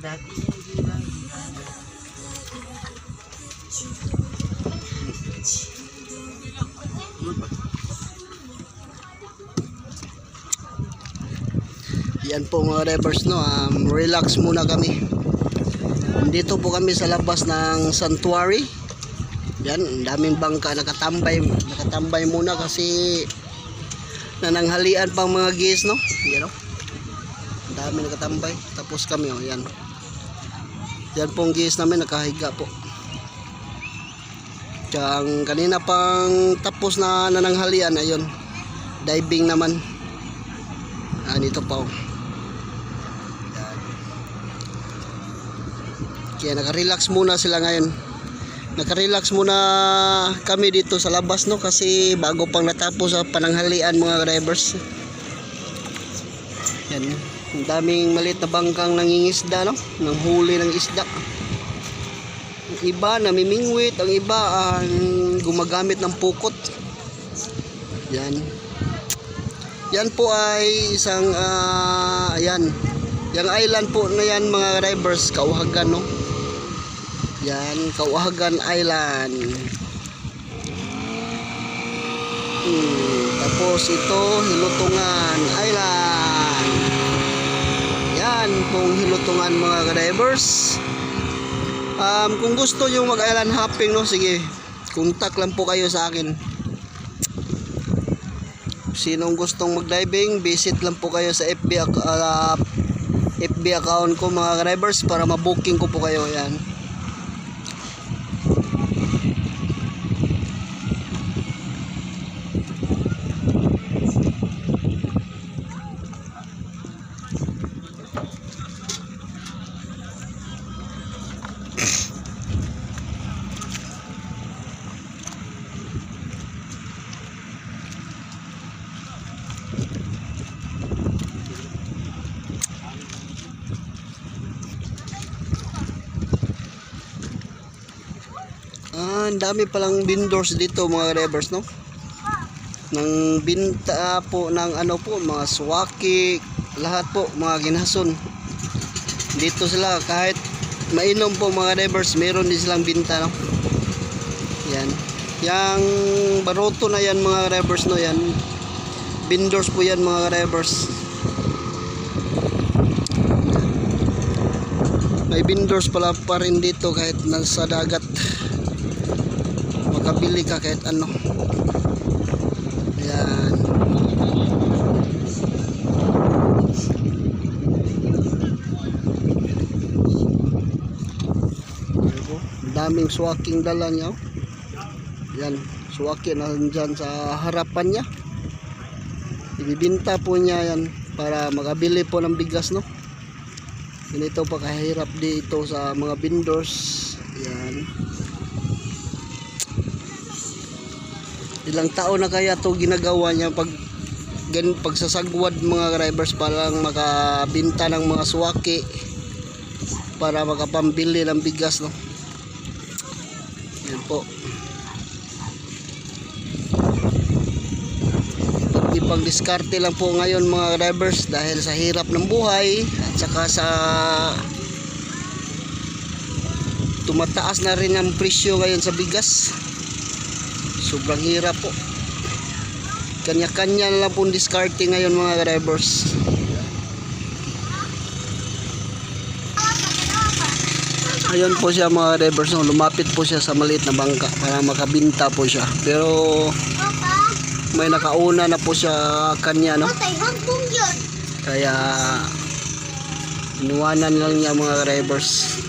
dati hindi lang. Yan po mga revers no, um, relax muna kami. Dito po kami sa labas ng sanctuary. Yan, daming bangka nakatambay, nakatambay muna kasi nananghalian pang mga gis no. Yan no. Ang dami nakatambay. Tapos kami oh, yan. Yan pong gis namin nakahiga po. Tsaka ang kanina pang tapos na nananghalian ayun. Diving naman. Ah, dito pa oh. Kaya naka-relax muna sila ngayon. Naka-relax muna kami dito sa labas no kasi bago pang natapos sa pananghalian mga drivers. Yan. Ang daming maliit na bangkang nangingisda no, nang huli ng isda. Ang iba namimingwit, ang iba ang gumagamit ng pukot. Yan. Yan po ay isang ah, ayan. Yung island po na yan mga drivers, Kauhagan no. Yan, Kauhagan Island. Hmm, tapos ito, Hilutungan Island. Yan, pong Hilutungan mga drivers. Um, kung gusto nyo mag-island hopping, no, sige, contact lang po kayo sa akin. Sinong gustong mag-diving, visit lang po kayo sa FB, ac- ah, FB account ko mga drivers para ma-booking ko po kayo yan. Ah, dami palang vendors dito mga drivers no. Nang binta po ng ano po, mga swaki, lahat po mga ginason. Dito sila kahit mainom po mga drivers, meron din silang binta no. Yan. Yang baroto na yan mga drivers no yan. Vendors po yan mga drivers. May vendors pala pa rin dito kahit nasa dagat makabili ka kahit ano yan daming swaking dala niya oh. yan swaki na dyan sa harapan niya ibibinta po niya yan para makabili po ng bigas no? Ganito pa kahirap dito sa mga vendors. Yan. Ilang taon na kaya to ginagawa niya pag gan pagsasagwad mga drivers para lang makabinta ng mga suwaki para makapambili ng bigas no? Yan po ipang diskarte lang po ngayon mga drivers dahil sa hirap ng buhay at saka sa tumataas na rin ang presyo ngayon sa bigas. Sobrang hirap po. Kanya-kanya lang po diskarte ngayon mga drivers. Ayun po siya mga drivers lumapit po siya sa maliit na bangka para makabinta po siya. Pero may nakauna na po siya kanya no? Kaya inuwanan lang niya mga drivers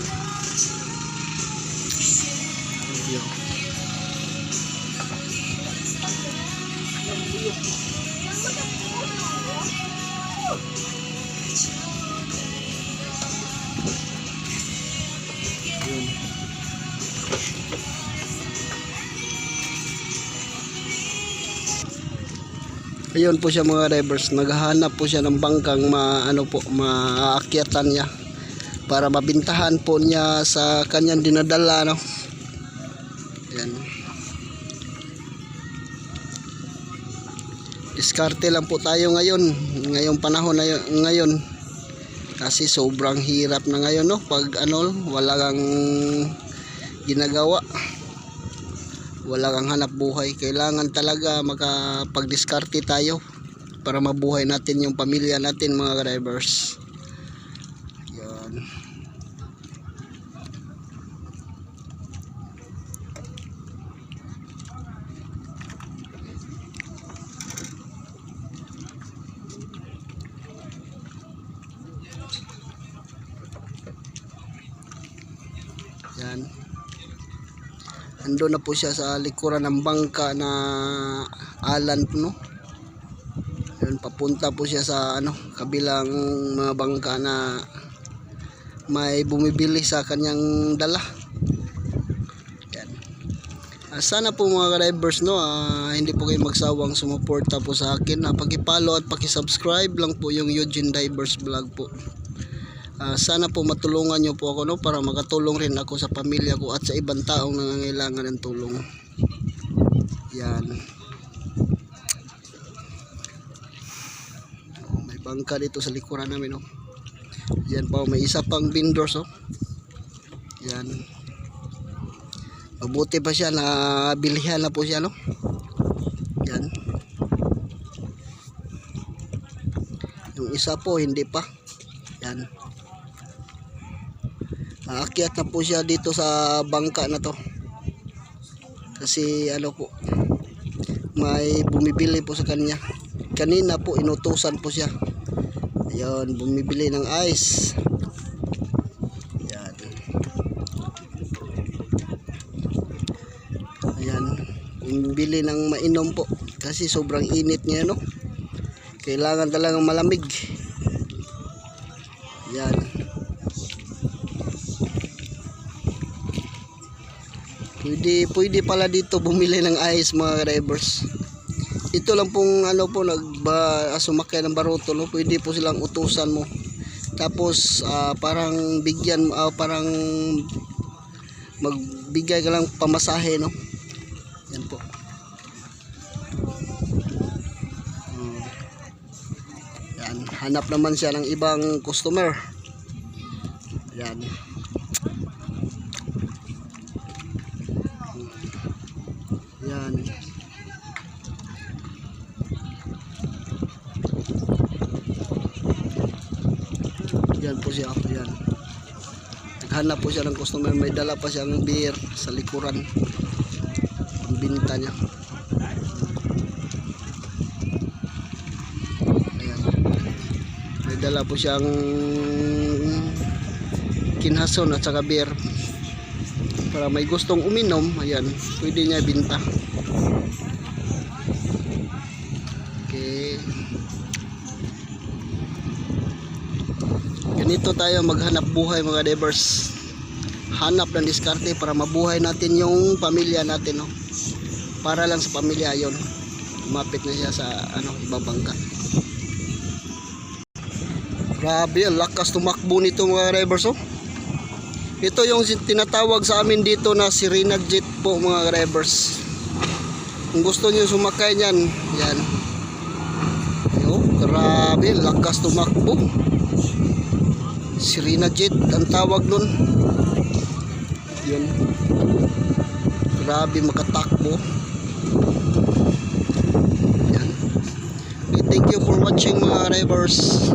Ayun po siya mga drivers, naghahanap po siya ng bangkang ma, ano po, maakyatan niya para mabintahan po niya sa kanyang dinadala no. Yan. Diskarte lang po tayo ngayon, ngayong panahon na ngayon. Kasi sobrang hirap na ngayon no pag ano wala kang ginagawa. Wala kang hanap buhay. Kailangan talaga makapagdiskarte tayo para mabuhay natin yung pamilya natin mga drivers. Yan. Yan. Ando na po siya sa likuran ng bangka na alan no. Yun, papunta po siya sa ano, kabilang mga bangka na may bumibili sa kanyang dala. Yan. Ah, sana po mga drivers no, ah, hindi po kayo magsawang sumuporta po sa akin. Uh, paki-follow at paki-subscribe lang po yung Eugene Divers Vlog po. Ah, sana po matulungan niyo po ako no para makatulong rin ako sa pamilya ko at sa ibang taong nangangailangan ng tulong. Yan. Oh, may bangka dito sa likuran namin oh. Yan pa may isa pang vendors oh. Yan. Mabuti pa siya na bilihan na po siya no. Yan. Yung isa po hindi pa. Yan. Aakyat na po siya dito sa bangka na to. Kasi ano po, may bumibili po sa kanya. Kanina po inutusan po siya. Ayun, bumibili ng ice. Ayan. Ayan, bumibili ng mainom po. Kasi sobrang init niya no. Kailangan talagang malamig. Ayan. Pwede, pwede pala dito bumili ng ice mga drivers. Ito lang pong ano po nagba sumakay ng baruto no. Pwede po silang utusan mo. Tapos ah, parang bigyan ah, parang magbigay ka lang pamasahe no. Yan po. Hmm. Yan, hanap naman siya ng ibang customer. Yan. Yan po siya. Yan. Naghanap po siya ng customer. May dala pa siyang beer sa likuran. Ang binta niya. Ayan. May dala po siyang kinhason at saka beer para may gustong uminom ayan pwede niya binta okay ganito tayo maghanap buhay mga divers hanap ng diskarte para mabuhay natin yung pamilya natin no? para lang sa pamilya yon umapit na siya sa ano ibang bangka grabe ang lakas tumakbo nito mga divers oh ito yung tinatawag sa amin dito na Sirena Jet po mga drivers. Kung gusto niyo sumakay niyan, yan. Yo, grabe, lakas tumakbo. Sirena Jet ang tawag nun. Yun. Grabe makatakbo. Yan. Okay, thank you for watching mga drivers.